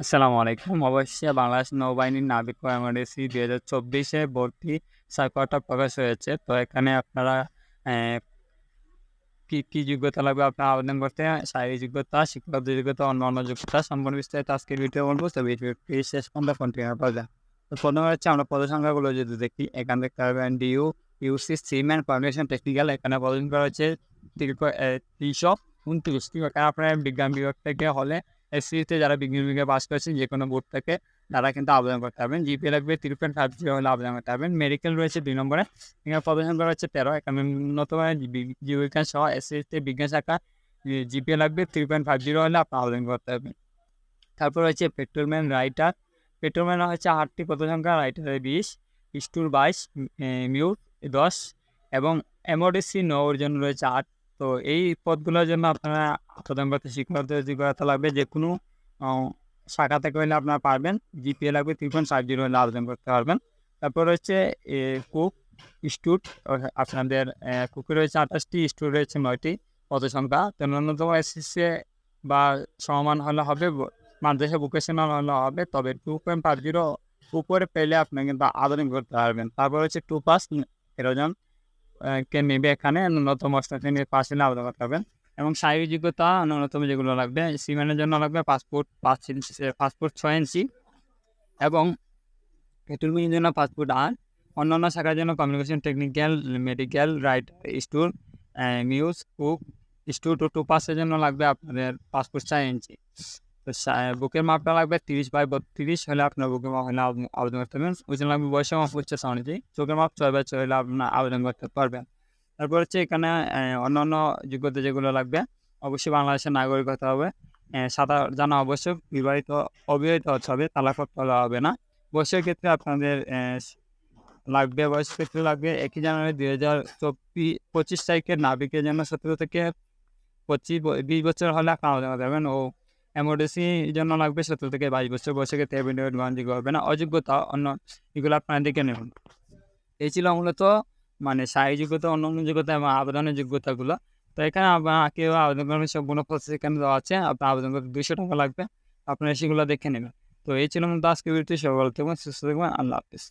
আসসালামু আলাইকুম। অবশ্যই বাংলাদেশ নৌবাহিনীর নাবিক কর্মসূচি দুই হাজার চব্বিশে ভর্তি সার্কুলারটা প্রকাশ হয়েছে। তো এখানে আপনারা কি কি যোগ্যতা লাগবে আপনার আবেদন করতে? শারীরিক যোগ্যতা, শিক্ষাগত যোগ্যতা অন্য অন্য যোগ্যতা সম্পূর্ণ বিস্তারিত আজকের ভিডিও বলব। তো শেষ পর্যন্ত কন্টিনিউ করা যায় তো প্রথমে হচ্ছে আমরা পদ সংখ্যাগুলো যদি দেখি, এখান দেখতে পারবেন DU UC cement foundation technical এখানে করা হচ্ছে তিনশো উনত্রিশ। ঠিক আপনার বিজ্ঞান বিভাগ থেকে হলে এসসিতে যারা বিজ্ঞান বিভাগে পাস করেছেন যে কোনো বোর্ড থেকে তারা কিন্তু আবেদন করতে পারবেন। জিপিএ লাগবে থ্রি পয়েন্ট ফাইভ জিরো হলে আবেদন করতে পারবেন। মেডিকেল রয়েছে দুই নম্বরে। এখানে প্রদর্শন করা হচ্ছে তেরো। এখানে ন্যূনতম জীব- জীববিজ্ঞান সহ এসসিতে বিজ্ঞান শাখা জিপিএ লাগবে থ্রি পয়েন্ট ফাইভ জিরো হলে আপনি আবেদন করতে পারবেন। তারপর হচ্ছে পেট্রোলম্যান রাইটার পেট্রোলম্যান হচ্ছে আটটি পদ সংখ্যা রাইটারে বিশ স্টুর বাইশ মিউট দশ এবং এমওডিসি নৌর জন্য রয়েছে আট। তো এই পদগুলোর জন্য আপনারা আবেদন করতে শিক্ষাগত যোগ্যতা লাগবে যে কোনো শাখা থেকে হলে আপনারা পারবেন। জিপিএ লাগবে থ্রি পয়েন্ট ফাইভ জিরো হলে আবেদন করতে পারবেন। তারপর হচ্ছে কুক স্টুট আপনাদের কুকে রয়েছে আঠাশটি স্টুট রয়েছে নয়টি পদ সংখ্যা। তো ন্যূনতম এসএসসি বা সমান হলে হবে মাদ্রাসা ভোকেশনাল হলে হবে, তবে টু পয়েন্ট ফাইভ জিরো উপরে পেলে আপনি কিন্তু আবেদন করতে পারবেন। তারপর হচ্ছে টু পাস এরোজন কে নেবে এখানে? ন্যূনতম শ্রেণির পাস হলে আবেদন করতে পারবেন এবং শারীরিক যোগ্যতা ন্যূনতম যেগুলো লাগবে সিমেন্টের জন্য লাগবে পাসপোর্ট পাঁচ ইঞ্চি পাসপোর্ট ছয় ইঞ্চি এবং পেট্রোলমিনের জন্য পাসপোর্ট আর অন্যান্য শাখার জন্য কমিউনিকেশন টেকনিক্যাল মেডিকেল রাইট স্টুর নিউজ কুক স্টুর টু টু পাসের জন্য লাগবে আপনাদের পাসপোর্ট ছয় ইঞ্চি। বুকের মাপটা লাগবে তিরিশ বাই বত্রিশ হলে আপনার বুকের মাপ হলে আবেদন করতে পারবেন জন্য লাগবে বয়স মাপ উচ্চতা অনুযায়ী চোখের মাপ ছয় বাই ছয় হলে আপনার আবেদন করতে পারবেন তারপর হচ্ছে এখানে অন্যান্য যোগ্যতা যেগুলো লাগবে অবশ্যই বাংলাদেশের নাগরিক হতে হবে সাঁতার জানা অবশ্যই বিবাহিত অবিবাহিত হতে হবে করা হবে না বয়সের ক্ষেত্রে আপনাদের লাগবে বয়স ক্ষেত্রে লাগবে একই জানুয়ারি দুই হাজার চব্বিশ পঁচিশ তারিখের নাবিকের জন্য সতেরো থেকে পঁচিশ বিশ বছর হলে আপনি আবেদন করতে পারবেন ও এমার্জেন্সি জন্য লাগবে সতেরো থেকে বাইশ বছর বয়সের ক্ষেত্রে এভিডেভিট গ্রহণযোগ্য হবে না। অযোগ্যতা অন্য এগুলো আপনারা দেখে নেবেন। এই ছিল মূলত মানে শারীরিক যোগ্যতা অন্য অন্য যোগ্যতা এবং আবেদনের যোগ্যতাগুলো। তো এখানে কেউ আবেদন করবেন সম্পূর্ণ প্রসেস এখানে দেওয়া আছে। আপনার আবেদন করতে দুশো টাকা লাগবে। আপনারা সেগুলো দেখে নেবেন। তো এই ছিল মূলত আজকে ভিডিওটি। সবাই থাকবেন, সুস্থ থাকবেন। আল্লাহ হাফিজ।